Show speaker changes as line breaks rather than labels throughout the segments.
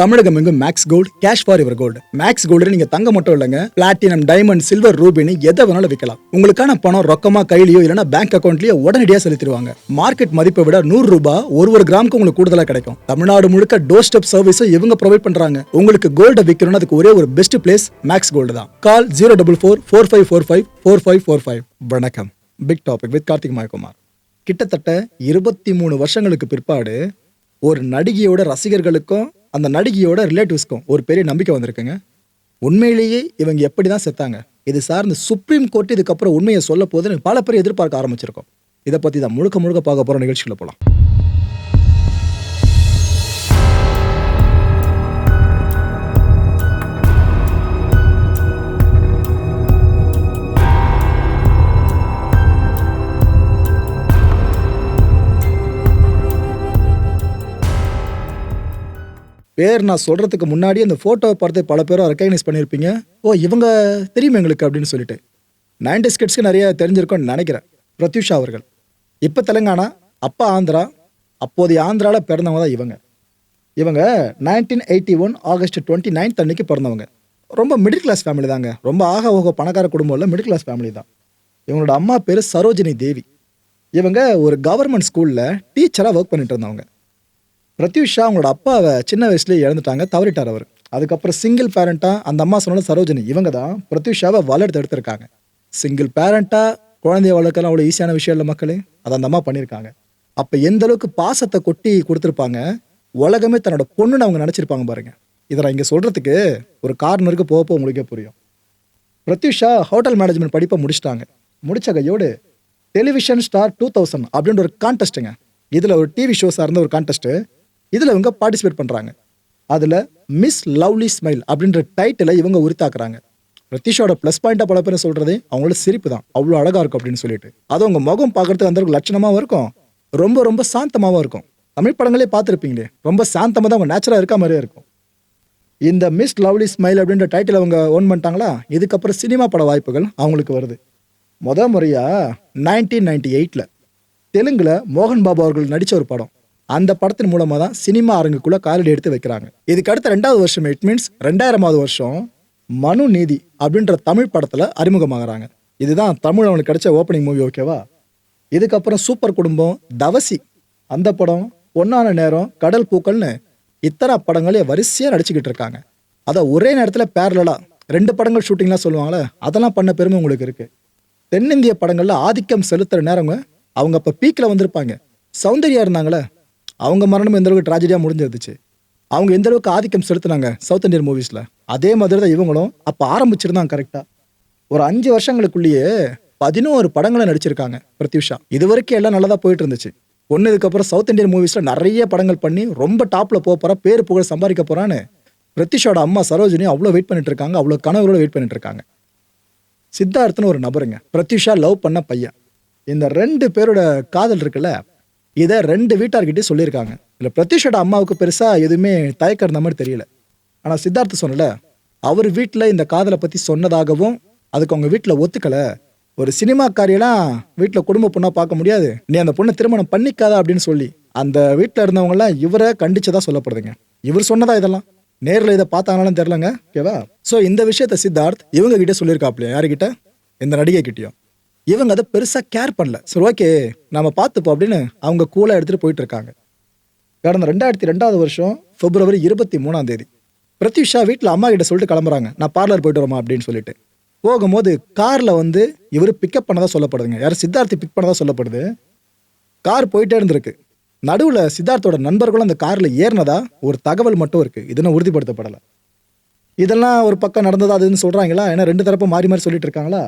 தமிழகம் எங்கும் Max Gold cash for இவர் gold Max Gold நீங்க தங்க மட்டும் இல்லைங்க. பிளாட்டினம் டைமண்ட் சில்வர் ரூபினி எதை வேணாலும் விற்கலாம் உங்களுக்கான பணம் ரொக்கமா கையிலயோ இல்லைன்னா பேங்க் அக்கௌண்ட்லயோ உடனடியாக செலுத்திடுவாங்க. மார்க்கெட் மதிப்பை விட நூறு ரூபாய் ஒரு ஒரு கிராமுக்கு உங்களுக்கு கூடுதலா கிடைக்கும். தமிழ்நாடு முழுக்க டோர் ஸ்டெப் சர்வீஸும் இவங்க ப்ரொவைட் பண்றாங்க. உங்களுக்கு கோல்ட விற்கணும்னு அதுக்கு ஒரே ஒரு பெஸ்ட் பிளேஸ் மேக்ஸ் கோல்டு தான். Call zero double four four five four five four five four five வணக்கம். Big topic with Karthik Mayakumar கிட்டத்தட்ட இருபத்தி மூணு வருஷங்களுக்கு பிற்பாடு ஒரு நடிகையோட ரசிகர்களுக்கும் அந்த நடிகையோட ரிலேட்டிவ்ஸ்க்கும் ஒரு பெரிய நம்பிக்கை வந்திருக்குங்க. உண்மையிலேயே இவங்க எப்படி தான் செத்தாங்க? இது சார்ந்து சுப்ரீம் கோர்ட் இதுக்கப்புறம் உண்மையை சொல்ல போதுன்னு பல பேர் எதிர்பார்க்க ஆரம்பிச்சிருக்கோம். இதை பற்றி தான் முழுக்க முழுக்க பார்க்க போகிற நிகழ்ச்சிகளை போகலாம் பேர் நான் சொல்றதுக்கு முன்னாடி அந்த ஃபோட்டோவை பார்த்து பல பேரும் ரெக்கக்னைஸ் பண்ணியிருப்பீங்க. ஓ இவங்க தெரியுமா எங்களுக்கு அப்படின்னு சொல்லிட்டு. நைன்டி ஸ்கிட்ஸ்க்கு நிறைய தெரிஞ்சிருக்கும்னு நினைக்கிறேன். பிரத்யூஷா அவர்கள். இப்போ தெலுங்கானா அப்பா ஆந்திரா அப்போதைய ஆந்திராவில் பிறந்தவங்க தான் இவங்க. இவங்க nineteen eighty one August twenty ninth அன்னைக்கு பிறந்தவங்க. ரொம்ப மிடில் கிளாஸ் ஃபேமிலி தாங்க. ரொம்ப ஆக ஓக பணக்கார குடும்பம் இல்லை மிடில் கிளாஸ் ஃபேமிலி தான். இவங்களோட அம்மா பேர் சரோஜினி தேவி. இவங்க ஒரு கவர்மெண்ட் ஸ்கூலில் டீச்சராக ஒர்க் பண்ணிட்டு இருந்தவங்க. பிரத்யூஷா அவங்களோட அப்பாவை சின்ன வயசுலேயே இழந்துட்டாங்க தவறிட்டார் அவர். அதுக்கப்புறம் சிங்கிள் பேரண்ட்டாக அந்த அம்மா சொன்ன சரோஜினி இவங்க தான் பிரத்யூஷாவை வளர்த்து எடுத்திருக்காங்க. சிங்கிள் பேரண்ட்டாக குழந்தைய வளர்க்கலாம் அவ்வளோ ஈஸியான விஷயம் இல்லை மக்களே. அதை அந்த அம்மா பண்ணியிருக்காங்க. அப்போ எந்த அளவுக்கு பாசத்தை கொட்டி கொடுத்துருப்பாங்க உலகமே தன்னோட பொண்ணுன்னு அவங்க நினச்சிருப்பாங்க பாருங்க. இதை நான் இங்கே சொல்கிறதுக்கு ஒரு கார்னருக்கு போக போக உங்களுக்கே புரியும். பிரத்யூஷா ஹோட்டல் மேனேஜ்மெண்ட் படிப்பை முடிச்சிட்டாங்க. முடித்த கையோடு டெலிவிஷன் ஸ்டார் டூ தௌசண்ட் அப்படின்ற ஒரு கான்டெஸ்ட்டுங்க இதில் ஒரு டிவி ஷோஸாக இருந்த ஒரு கான்டெஸ்ட்டு இதில் இவங்க பார்ட்டிசிபேட் பண்ணுறாங்க அதில் மிஸ் லவ்லி ஸ்மைல் அப்படின்ற டைட்டிலை இவங்க உரித்தாக்குறாங்க. ரித்திஷோட ப்ளஸ் பாயிண்டாக பல பேர் சொல்கிறதே அவங்களோட சிரிப்பு தான். அவ்வளோ அழகாக இருக்கும் அப்படின்னு சொல்லிட்டு. அது அவங்க முகம் பார்க்கறதுக்கு அந்த லட்சணமாகவும் இருக்கும். ரொம்ப ரொம்ப சாந்தமாகவும் இருக்கும். தமிழ் படங்களே பார்த்துருப்பீங்களே. ரொம்ப சாந்தமாக தான் அவங்க நேச்சுரலாக இருக்க மாதிரியே இருக்கும். இந்த மிஸ் லவ்லி ஸ்மைல் அப்படின்ற டைட்டில் அவங்க ஓன் பண்ணிட்டாங்களா? இதுக்கப்புறம் சினிமா பட வாய்ப்புகள் அவங்களுக்கு வருது. முத முறையாக நைன்டீன் நைன்டி எயிட்டில் தெலுங்கில் மோகன் பாபு அவர்கள் நடித்த ஒரு படம். அந்த படத்தின் மூலமாக தான் சினிமா அரங்குக்குள்ள காலடி எடுத்து வைக்கிறாங்க. இதுக்கு அடுத்த ரெண்டாவது வருஷம் இட் மீன்ஸ் ரெண்டாயிரமாவது வருஷம் மனு நீதி அப்படின்ற தமிழ் படத்தில் அறிமுகமாகறாங்க. இதுதான் தமிழ் அவனுக்கு கிடைச்ச ஓப்பனிங் மூவி ஓகேவா இதுக்கப்புறம் சூப்பர் குடும்பம் தவசி அந்த படம் ஒன்னான நேரம் கடல் பூக்கள்னு இத்தனை படங்களே வரிசையாக நடிச்சுக்கிட்டு இருக்காங்க. அதை ஒரே நேரத்தில் பேரலாக ரெண்டு படங்கள் ஷூட்டிங்லாம் சொல்லுவாங்களே அதெல்லாம் பண்ண பெருமை உங்களுக்கு இருக்குது தென்னிந்திய படங்களில் ஆதிக்கம் செலுத்துகிற நேரங்க அவங்க அப்போ பீக்கில் வந்திருப்பாங்க. சௌந்தர்யா இருந்தாங்களே அவங்க மரணம் எந்த அளவுக்கு ட்ராஜடியாக முடிஞ்சிருந்துச்சு. அவங்க எந்த அளவுக்கு ஆதிக்கம் செலுத்தினாங்க சவுத் இந்தியன் மூவிஸில் அதே மாதிரி தான் இவங்களும் அப்போ ஆரம்பிச்சிருந்தாங்க கரெக்டாக ஒரு அஞ்சு வருஷங்களுக்குள்ளேயே பதினோரு படங்களை நடிச்சிருக்காங்க பிரத்யூஷா. இது வரைக்கும் எல்லாம் நல்லதாக போயிட்டு இருந்துச்சு. ஒன்று இதுக்கப்புறம் சவுத் இந்தியன் மூவிஸில் நிறைய படங்கள் பண்ணி ரொம்ப டாப்பில் போக போகிறா பேர் புகழ் சம்பாதிக்க போகிறான்னு பிரத்யூஷோட அம்மா சரோஜினி அவ்வளோ வெயிட் பண்ணிட்டு இருக்காங்க அவ்வளோ கனவுகளோட வெயிட் பண்ணிட்டு இருக்காங்க. சித்தார்த்துன்னு ஒரு நபருங்க. பிரத்யூஷா லவ் பண்ண பையன். இந்த ரெண்டு பேரோட காதல் இருக்குல்ல இதை ரெண்டு வீட்டார்கிட்டே சொல்லியிருக்காங்க. இல்லை பிரத்யூஷோட அம்மாவுக்கு பெருசாக எதுவுமே தயக்கம் இருந்த மாதிரி தெரியல. ஆனால் சித்தார்த்த சொன்னல அவர் வீட்டில் இந்த காதலை பற்றி சொன்னதாகவும் அதுக்கு அவங்க வீட்டில் ஒத்துக்கலை. ஒரு சினிமாக்காரியெல்லாம் வீட்டில் குடும்ப பொண்ணாக பார்க்க முடியாது. நீ அந்த பொண்ணை திருமணம் பண்ணிக்காத அப்படின்னு சொல்லி அந்த வீட்டில் இருந்தவங்கலாம் இவரை கண்டிச்சதா சொல்லப்படுதுங்க. இவர் சொன்னதா இதெல்லாம்? நேரில் இதை பார்த்தாங்களான்னு தெரிலங்க ஓகேவா? ஸோ இந்த விஷயத்த சித்தார்த் இவங்க கிட்டே சொல்லியிருக்காப்லையா? யாருக்கிட்ட இந்த நடிகை கிட்டேயும் இவங்க அதை பெருசாக கேர் பண்ணல. சரி ஓகே நம்ம பார்த்துப்போம் அப்படின்னு அவங்க கூலாக எடுத்துகிட்டு போயிட்டு இருக்காங்க கடந்த ரெண்டாயிரத்தி ரெண்டாவது வருஷம் பிப்ரவரி இருபத்தி மூணாம் தேதி பிரத்யூஷா வீட்டில் அம்மா கிட்ட சொல்லிட்டு கிளம்புறாங்க. நான் பார்லர் போயிட்டு வரமா அப்படின்னு சொல்லிட்டு. போகும்போது காரில் வந்து இவர் பிக்கப் பண்ணதாக சொல்லப்படுதுங்க. யார் சித்தார்த்தி பிக் பண்ணதாக சொல்லப்படுது? கார் போயிட்டே இருந்திருக்கு. நடுவில் சித்தார்த்தோட நண்பர்களும் அந்த காரில் ஏறினதா ஒரு தகவல் மட்டும் இருக்குது இதுன்னு உறுதிப்படுத்தப்படலை. இதெல்லாம் ஒரு பக்கம் நடந்ததா அதுன்னு சொல்கிறாங்களா ஏன்னா ரெண்டு தரப்பும் மாறி மாறி சொல்லிட்டு இருக்காங்களா?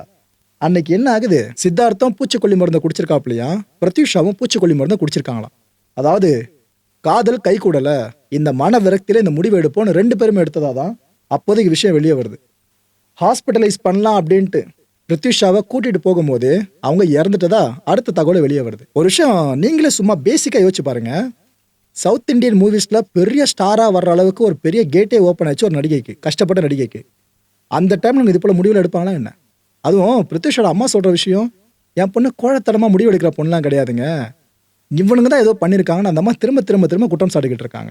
அன்னைக்கு என்ன ஆகுது? சித்தார்த்தம் பூச்சிக்கொல்லி மருந்தை குடிச்சிருக்காப்லையா பிரத்யூஷாவும் பூச்சிக்கொல்லி மருந்தை குடிச்சிருக்காங்களாம். அதாவது காதல் கை கூடல இந்த மன விரக்தியில இந்த முடிவு எடுப்போம்னு ரெண்டு பேருமே எடுத்ததா தான் அப்போதைக்கு விஷயம் வெளியே வருது. ஹாஸ்பிட்டலைஸ் பண்ணலாம் அப்படின்ட்டு பிரித்யூஷாவை கூட்டிட்டு போகும்போது அவங்க இறந்துட்டதா அடுத்த தகவலை வெளியே வருது. ஒரு விஷயம் நீங்களே சும்மா பேசிக்காக யோசிச்சு பாருங்க. சவுத் இந்தியன் மூவிஸில் பெரிய ஸ்டாராக வர்ற அளவுக்கு ஒரு பெரிய கேட்டே ஓப்பன் ஆச்சு ஒரு நடிகைக்கு கஷ்டப்பட்ட நடிகைக்கு. அந்த டைம்ல இது போல் முடிவில் எடுப்பாங்களா என்ன? அதுவும் பிரித்திஷோட அம்மா சொல்கிற விஷயம் என் பொண்ணு கோழத்தனமாக முடிவு எடுக்கிற பொண்ணுலாம் கிடையாதுங்க. இவனுங்க தான் ஏதோ பண்ணியிருக்காங்கன்னு அந்த அம்மா திரும்ப திரும்ப திரும்ப குற்றம் சாட்டிக்கிட்டு இருக்காங்க.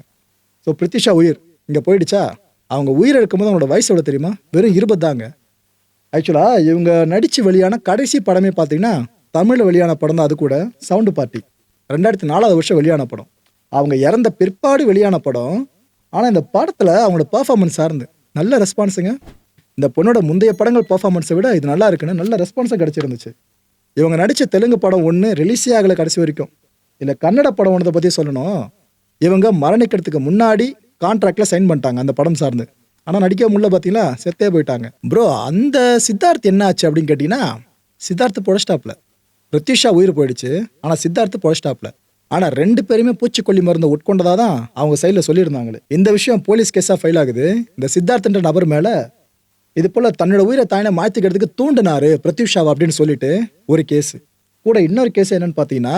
ஸோ பிரித்திஷா உயிர். இங்கே போயிடுச்சா? அவங்க உயிர் எடுக்கும்போது அவங்களோட வயசு எவ்வளோ தெரியுமா? வெறும் இருபது தாங்க. ஆக்சுவலாக இவங்க நடித்து வெளியான கடைசி படமே பார்த்தீங்கன்னா தமிழில் வெளியான படம் தான் அது கூட சவுண்டு பார்ட்டி ரெண்டாயிரத்தி நாலாவது வருஷம் வெளியான படம். அவங்க இறந்த பிற்பாடு வெளியான படம். ஆனால் இந்த படத்தில் அவங்களோட பர்ஃபார்மன்ஸ் சார்ந்து நல்ல ரெஸ்பான்ஸுங்க இந்த பொண்ணோட முந்தைய படங்கள் பர்ஃபார்மன்ஸை விட இது நல்லா இருக்குன்னு நல்ல ரெஸ்பான்ஸும் கிடச்சிருந்துச்சு. இவங்க நடித்த தெலுங்கு படம் ஒன்று ரிலீஸே ஆகலை கடைசி வரைக்கும். இல்லை கன்னட படம் ஒன்றதை பற்றி சொல்லணும். இவங்க மரணிக்கிறதுக்கு முன்னாடி கான்ட்ராக்டில் சைன் பண்ணிட்டாங்க அந்த படம் சார்ந்து. ஆனால் நடிக்க முடியல பார்த்தீங்களா செத்தே போயிட்டாங்க. ப்ரோ அந்த சித்தார்த் என்ன ஆச்சு அப்படின்னு கேட்டிங்கன்னா சித்தார்த்து பொழஸ்டாப்ல பிரத்யூஷா உயிர் போயிடுச்சு. ஆனால் சித்தார்த்து பொழஸ்டாப்ல ஆனால் ரெண்டு பேருமே பூச்சிக்கொல்லி மருந்து உட்கொண்டதாக தான் அவங்க சைடில் சொல்லியிருந்தாங்களே. இந்த விஷயம் போலீஸ் கேஸாக ஃபைல் ஆகுது. இந்த சித்தார்த்துன்ற நபர் மேலே இது போல தன்னோட உயிரை தானே மாற்றிக்கிறதுக்கு தூண்டினாரு பிரத்யூஷாவா அப்படின்னு சொல்லிட்டு ஒரு கேஸ் கூட இன்னொரு கேஸ் என்னன்னு பார்த்தீங்கன்னா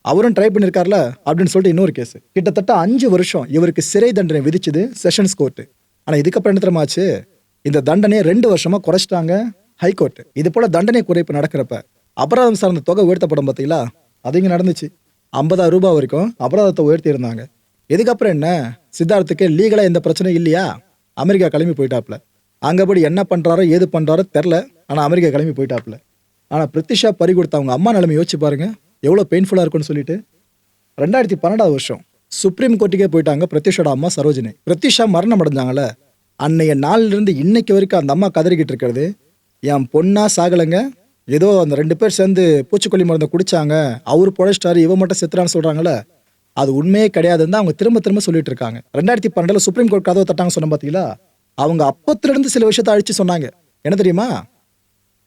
அவரும் ட்ரை பண்ணியிருக்கார்ல அப்படின்னு சொல்லிட்டு இன்னொரு கேஸ் கிட்டத்தட்ட அஞ்சு வருஷம் இவருக்கு சிறை தண்டனை விதிச்சது செஷன்ஸ் கோர்ட்டு ஆனால் இதுக்கப்புறம் என்ன தெரியுமா இந்த தண்டனையை ரெண்டு வருஷமா குறைச்சிட்டாங்க ஹைகோர்ட் இது போல தண்டனை குறைப்பு நடக்கிறப்ப அபராதம் சார்ந்த தொகை உயர்த்தப்படும் பார்த்தீங்களா அது இங்கே நடந்துச்சு. ஐம்பதாயிரம் ரூபாய் வரைக்கும் அபராதத்தை உயர்த்தியிருந்தாங்க. இதுக்கப்புறம் என்ன? சித்தார்த்துக்கு லீகலாக எந்த பிரச்சனையும் இல்லையா? அமெரிக்கா கிளம்பி போயிட்டாப்ல. அங்கேபடி என்ன பண்ணுறாரோ ஏது பண்ணுறாரோ தெரில. ஆனால் அமெரிக்கா கிளம்பி போயிட்டாப்ல ஆனால் பிரித்திஷா பறி கொடுத்த அவங்க அம்மா நிலைமை யோசிச்சு பாருங்க. எவ்வளோ பெயின்ஃபுல்லாக இருக்கும்னு சொல்லிட்டு. ரெண்டாயிரத்தி பன்னெண்டாவது வருஷம் சுப்ரீம் கோர்ட்டுக்கே போயிட்டாங்க பிரத்யூஷோட அம்மா சரோஜினி. பிரத்யூஷா மரணம் அடைஞ்சாங்கல்ல. அன்னைய நாள்ல இருந்து இன்னைக்கு வரைக்கும் அந்த அம்மா கதறிக்கிட்டு இருக்கிறது. என் பொண்ணா சாகலைங்க. ஏதோ அந்த ரெண்டு பேர் சேர்ந்து பூச்சிக்கொல்லி மருந்தை குடிச்சாங்க. அவர் பொழைச்சிட்டாரு இவன் மட்டும் செத்துறான்னு சொல்கிறாங்களே அது உண்மையே கிடையாதுன்னு தான் அவங்க திரும்ப திரும்ப சொல்லிட்டு இருக்காங்க. ரெண்டாயிரத்தி பன்னெண்டில் சுப்ரீம் கோர்ட் கதவை தட்டாங்க சொன்ன பார்த்தீங்களா அவங்க அப்பத்திலிருந்து சில விஷயத்த அழிச்சு சொன்னாங்க. என்ன தெரியுமா?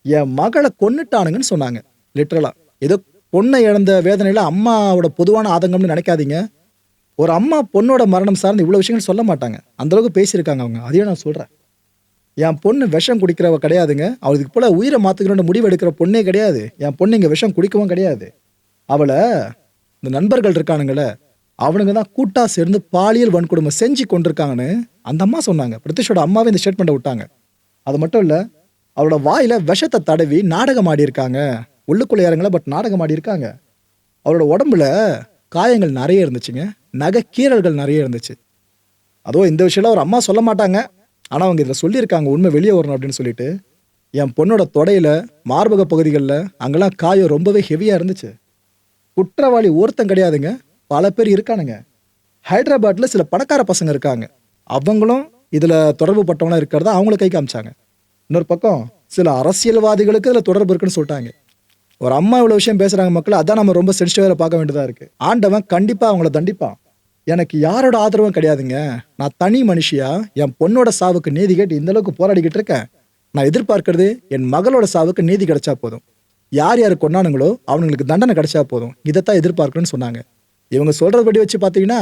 என் மகளை கொன்னுட்டானுங்கன்னு சொன்னாங்க லிட்ரலா ஏதோ பொண்ணை இழந்த வேதனையில அம்மாவோட பொதுவான ஆதங்கம்னு நினைக்காதீங்க. ஒரு அம்மா பொண்ணோட மரணம் சார்ந்து இவ்வளோ விஷயங்கள் சொல்ல மாட்டாங்க. அந்தளவுக்கு பேசியிருக்காங்க அவங்க. அதையும் நான் சொல்கிறேன் என் பொண்ணு விஷம் குடிக்கிறவ கிடையாதுங்க. அவளுக்கு போல உயிரை மாற்றுக்கணுன்ற முடிவு எடுக்கிற பொண்ணே கிடையாது. என் பொண்ணு இங்கே விஷம் குடிக்கவும் கிடையாது. அவளை இந்த நண்பர்கள் இருக்கானுங்களே அவனுங்க தான் கூட்டா சேர்ந்து பாலியல் வன்கொடுமை செஞ்சு கொண்டிருக்காங்கன்னு அந்த அம்மா சொன்னாங்க. பிரித்திஷோட அம்மாவே இந்த ஸ்டேட்மெண்ட்டை விட்டாங்க. அது மட்டும் இல்லை அவளோட வாயில விஷத்தை தடவி நாடகம் ஆடி இருக்காங்க உள்ளுக்குள்ள இறங்கல பட் நாடகம் ஆடி இருக்காங்க அவளோட உடம்புல காயங்கள் நிறைய இருந்துச்சுங்க. நகை கீறல்கள் நிறைய இருந்துச்சு. அதுவும் இந்த விஷயம்லாம் ஒரு அம்மா சொல்ல மாட்டாங்க. ஆனால் அவங்க இதில் சொல்லியிருக்காங்க உண்மை வெளியே வரணும் அப்படின்னு சொல்லிட்டு. என் பொண்ணோட தொடையில மார்பக பகுதிகளில் அங்கெல்லாம் காயம் ரொம்பவே ஹெவியாக இருந்துச்சு. குற்றவாளி ஒருத்தன் கிடையாதுங்க. பல பேர் இருக்கானுங்க. ஹைதராபாத்தில் சில பணக்கார பசங்க இருக்காங்க. அவங்களும் இதில் தொடர்பு பட்டவங்களாம் இருக்கிறத அவங்கள கை காமிச்சாங்க. இன்னொரு பக்கம் சில அரசியல்வாதிகளுக்கு இதில் தொடர்பு இருக்குன்னு சொல்லிட்டாங்க. ஒரு அம்மா இவ்வளோ விஷயம் பேசுகிறாங்க மக்கள் அதான் நம்ம ரொம்ப சென்சிட்டிவாக பார்க்க வேண்டியதாக இருக்குது ஆண்டவன் கண்டிப்பாக அவங்கள தண்டிப்பான். எனக்கு யாரோட ஆதரவும் கிடையாதுங்க. நான் தனி மனுஷியா? என் பொண்ணோட சாவுக்கு நீதி கேட்டு இந்தளவுக்கு போராடிக்கிட்டு இருக்கேன். நான் எதிர்பார்க்கறது என் மகளோட சாவுக்கு நீதி கிடைச்சா போதும். யார் யார் கொண்டானுங்களோ அவங்களுக்கு தண்டனை கிடைச்சா போதும். இதைத்தான் எதிர்பார்க்கணும்னு சொன்னாங்க. இவங்க சொல்றதுபடி வச்சு பார்த்தீங்கன்னா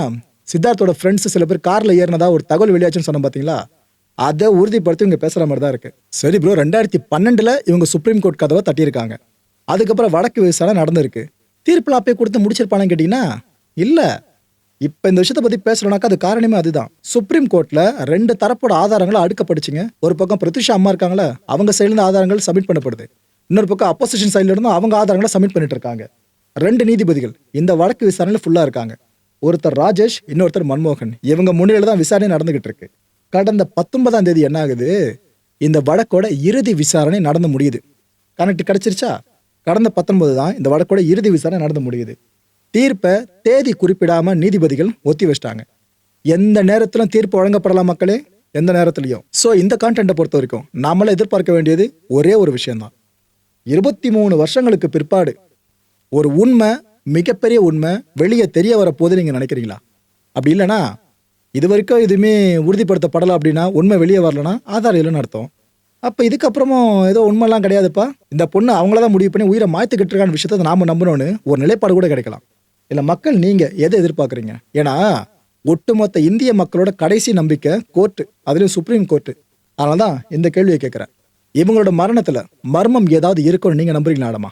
சித்தார்த்தோட ஃப்ரெண்ட்ஸ் சில பேர் காரில் ஏறினதா ஒரு தகவல் வெளியாச்சுன்னு சொன்னோம் பார்த்தீங்களா அதை உறுதிப்படுத்தி இவங்க பேசுகிற மாதிரி தான் இருக்கு. சரி ப்ரோ ரெண்டாயிரத்தி பன்னெண்டில் இவங்க சுப்ரீம் கோர்ட் கதவை தட்டியிருக்காங்க. அதுக்கப்புறம் வடக்கு விசாரணை நடந்திருக்கு. தீர்ப்பில் அப்பயே கொடுத்து முடிச்சிருப்பானு கேட்டிங்கன்னா இல்லை. இப்போ இந்த விஷயத்தை பற்றி பேசுறோம்னாக்கா அது காரணமே அதுதான். சுப்ரீம் கோர்ட்டில் ரெண்டு தரப்போட ஆதாரங்களை அடுக்கப்படுச்சுங்க. ஒரு பக்கம் பிரத்யூஷா அம்மா இருக்காங்களே அவங்க சைட்லேருந்து ஆதாரங்கள் சப்மிட் பண்ணப்படுது. இன்னொரு பக்கம் அப்போசிஷன் சைட்லேருந்து இருந்தும் அவங்க ஆதாரங்களை சப்மிட் பண்ணிட்டு இருக்காங்க. ரெண்டு நீதிபதிகள் இந்த வழக்கு விசாரணையில் ஃபுல்லாக இருக்காங்க. ஒருத்தர் ராஜேஷ் இன்னொருத்தர் மன்மோகன். இவங்க முன்னிலையில் தான் விசாரணை நடந்துகிட்டு இருக்கு. கடந்த பத்தொன்பதாம் தேதி என்ன ஆகுது? இந்த வழக்கோட இறுதி விசாரணை நடந்து முடியுது. கனெக்ட் கிடைச்சிருச்சா? கடந்த பத்தொன்பது தான் இந்த வழக்கோட இறுதி விசாரணை நடந்து முடியுது. தீர்ப்பை தேதி குறிப்பிடாம நீதிபதிகள் ஒத்தி வச்சிட்டாங்க. எந்த நேரத்திலும் தீர்ப்பு வழங்கப்படலாம் மக்களே? எந்த நேரத்திலையும். ஸோ இந்த கான்டென்ட்டை பொறுத்த வரைக்கும் நாமள எதிர்பார்க்க வேண்டியது ஒரே ஒரு விஷயம்தான். இருபத்தி மூணு வருஷங்களுக்கு பிற்பாடு ஒரு உண்மை மிகப்பெரிய உண்மை வெளியே தெரிய வர போது நினைக்கிறீங்களா? அப்படி இல்லைனா இது வரைக்கும் எதுவுமே உறுதிப்படுத்தப்படலை அப்படின்னா உண்மை வெளியே வரலன்னா ஆதாரம் இல்லைன்னு அர்த்தம். அப்போ இதுக்கப்புறமும் ஏதோ உண்மைலாம் கிடையாதுப்பா. இந்த பொண்ணு அவங்கள தான் முடிவு பண்ணி உயிரை மாய்த்துக்கிட்டு இருக்கான விஷயத்தை நாம் நம்பணும்னு ஒரு நிலைப்பாடு கூட கிடைக்கலாம். இல்லை மக்கள் நீங்கள் எதை எதிர்பார்க்குறீங்க? ஏன்னா ஒட்டுமொத்த இந்திய மக்களோட கடைசி நம்பிக்கை கோர்ட்டு அதுலேயும் சுப்ரீம் கோர்ட்டு அதனால தான் இந்த கேள்வியை கேட்குறேன். இவங்களோட மரணத்தில் மர்மம் ஏதாவது இருக்கும்னு நீங்கள் நம்புறீங்களா ஆடமா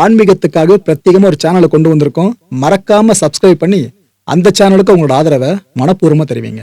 ஆன்மீகத்துக்காக பிரத்யேகமா ஒரு சேனலை கொண்டு வந்திருக்கோம். மறக்காம சப்ஸ்கிரைப் பண்ணி அந்த சேனலுக்கு உங்களோட ஆதரவை மனப்பூர்வமாக தெரிவிங்க.